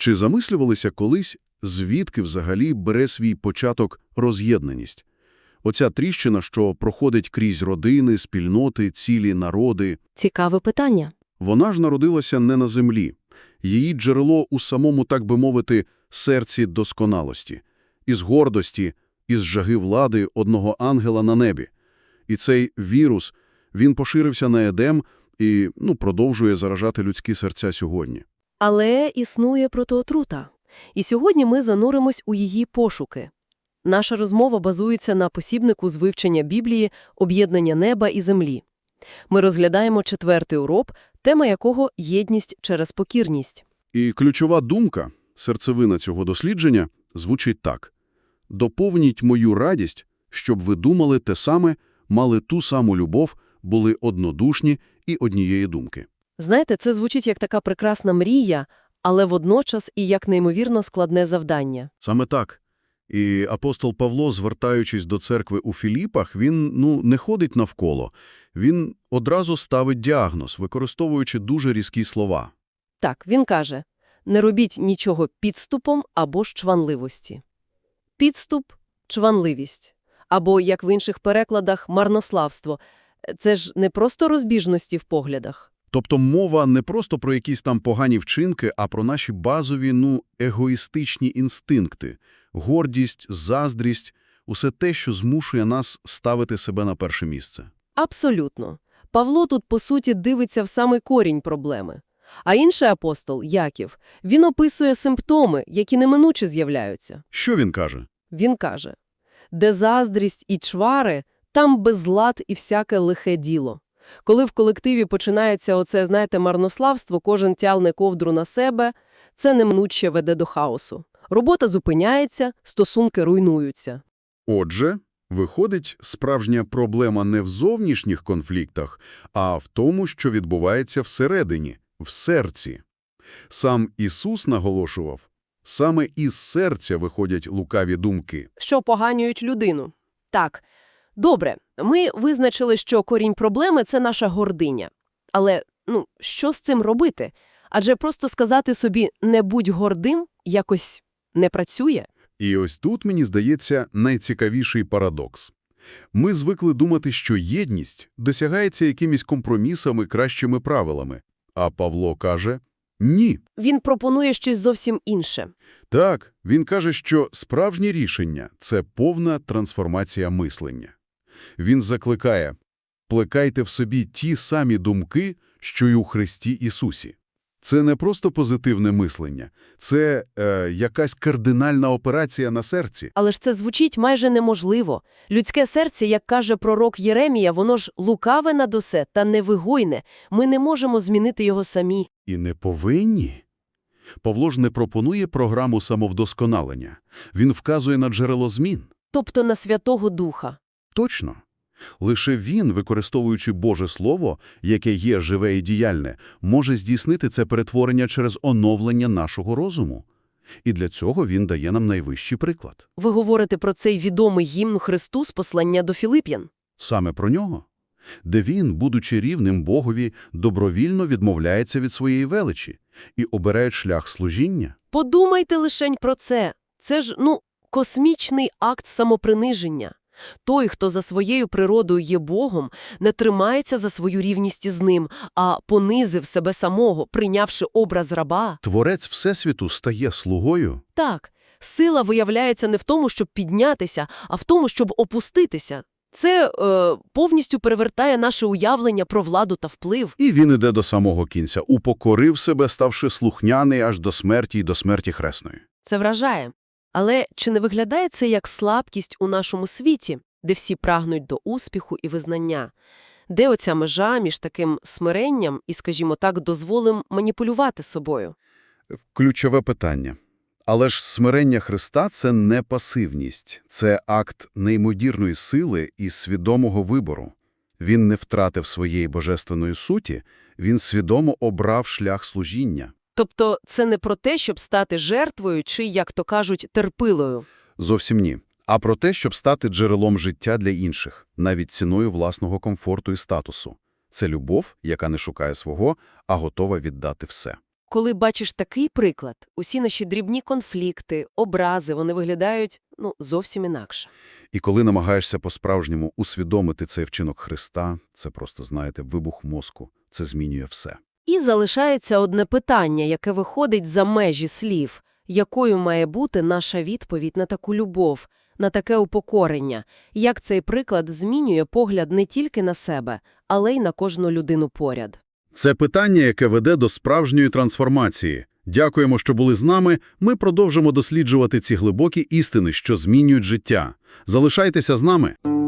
Чи замислювалися колись, звідки взагалі бере свій початок роз'єднаність? Оця тріщина, що проходить крізь родини, спільноти, цілі народи, Цікаве питання. вона ж народилася не на землі. Її джерело у самому, так би мовити, серці досконалості, із гордості, із жаги влади одного ангела на небі. І цей вірус, він поширився на Едем і ну, продовжує заражати людські серця сьогодні. Але існує протиотрута. І сьогодні ми зануримось у її пошуки. Наша розмова базується на посібнику з вивчення Біблії «Об'єднання неба і землі». Ми розглядаємо четвертий урок, тема якого – єдність через покірність. І ключова думка, серцевина цього дослідження, звучить так. «Доповніть мою радість, щоб ви думали те саме, мали ту саму любов, були однодушні і однієї думки». Знаєте, це звучить як така прекрасна мрія, але водночас і як неймовірно складне завдання. Саме так. І апостол Павло, звертаючись до церкви у Філіпах, він ну, не ходить навколо. Він одразу ставить діагноз, використовуючи дуже різкі слова. Так, він каже, не робіть нічого підступом або ж чванливості. Підступ – чванливість. Або, як в інших перекладах, марнославство. Це ж не просто розбіжності в поглядах. Тобто мова не просто про якісь там погані вчинки, а про наші базові, ну, егоїстичні інстинкти, гордість, заздрість, усе те, що змушує нас ставити себе на перше місце. Абсолютно. Павло тут, по суті, дивиться в самий корінь проблеми. А інший апостол, Яків, він описує симптоми, які неминуче з'являються. Що він каже? Він каже, де заздрість і чвари, там безлад і всяке лихе діло. Коли в колективі починається оце, знаєте, марнославство, кожен тягне ковдру на себе, це неминуче веде до хаосу. Робота зупиняється, стосунки руйнуються. Отже, виходить, справжня проблема не в зовнішніх конфліктах, а в тому, що відбувається всередині, в серці. Сам Ісус наголошував, саме із серця виходять лукаві думки. що поганюють людину. Так, добре, ми визначили, що корінь проблеми – це наша гординя. Але, ну, що з цим робити? Адже просто сказати собі «не будь гордим» якось не працює. І ось тут, мені здається, найцікавіший парадокс. Ми звикли думати, що єдність досягається якимись компромісами, кращими правилами. А Павло каже «ні». Він пропонує щось зовсім інше. Так, він каже, що справжнє рішення – це повна трансформація мислення. Він закликає «плекайте в собі ті самі думки, що й у Христі Ісусі». Це не просто позитивне мислення, це е, якась кардинальна операція на серці. Але ж це звучить майже неможливо. Людське серце, як каже пророк Єремія, воно ж лукаве над усе та невигойне. Ми не можемо змінити його самі. І не повинні. Павло ж не пропонує програму самовдосконалення. Він вказує на джерело змін. Тобто на Святого Духа. Точно. Лише він, використовуючи Боже Слово, яке є живе і діяльне, може здійснити це перетворення через оновлення нашого розуму. І для цього він дає нам найвищий приклад. Ви говорите про цей відомий гімн Христу з послання до Філип'ян. Саме про нього. Де він, будучи рівним Богові, добровільно відмовляється від своєї величі і обирає шлях служіння. Подумайте лишень про це. Це ж, ну, космічний акт самоприниження. Той, хто за своєю природою є Богом, не тримається за свою рівність із ним, а понизив себе самого, прийнявши образ раба. Творець Всесвіту стає слугою. Так, сила виявляється не в тому, щоб піднятися, а в тому, щоб опуститися. Це е, повністю перевертає наше уявлення про владу та вплив. І він іде до самого кінця, упокорив себе, ставши слухняний аж до смерті і до смерті хресної. Це вражає. Але чи не виглядає це як слабкість у нашому світі, де всі прагнуть до успіху і визнання? Де оця межа між таким смиренням і, скажімо так, дозволем маніпулювати собою? Ключове питання. Але ж смирення Христа – це не пасивність, це акт неймовірної сили і свідомого вибору. Він не втратив своєї божественної суті, він свідомо обрав шлях служіння. Тобто це не про те, щоб стати жертвою чи, як то кажуть, терпилою. Зовсім ні. А про те, щоб стати джерелом життя для інших, навіть ціною власного комфорту і статусу. Це любов, яка не шукає свого, а готова віддати все. коли бачиш такий приклад, усі наші дрібні конфлікти, образи, вони виглядають, ну, зовсім інакше. І коли намагаєшся по-справжньому усвідомити цей вчинок Христа, це просто, знаєте, вибух мозку. Це змінює все. Залишається одне питання, яке виходить за межі слів. Якою має бути наша відповідь на таку любов, на таке упокорення? Як цей приклад змінює погляд не тільки на себе, але й на кожну людину поряд? Це питання, яке веде до справжньої трансформації. Дякуємо, що були з нами. Ми продовжимо досліджувати ці глибокі істини, що змінюють життя. Залишайтеся з нами.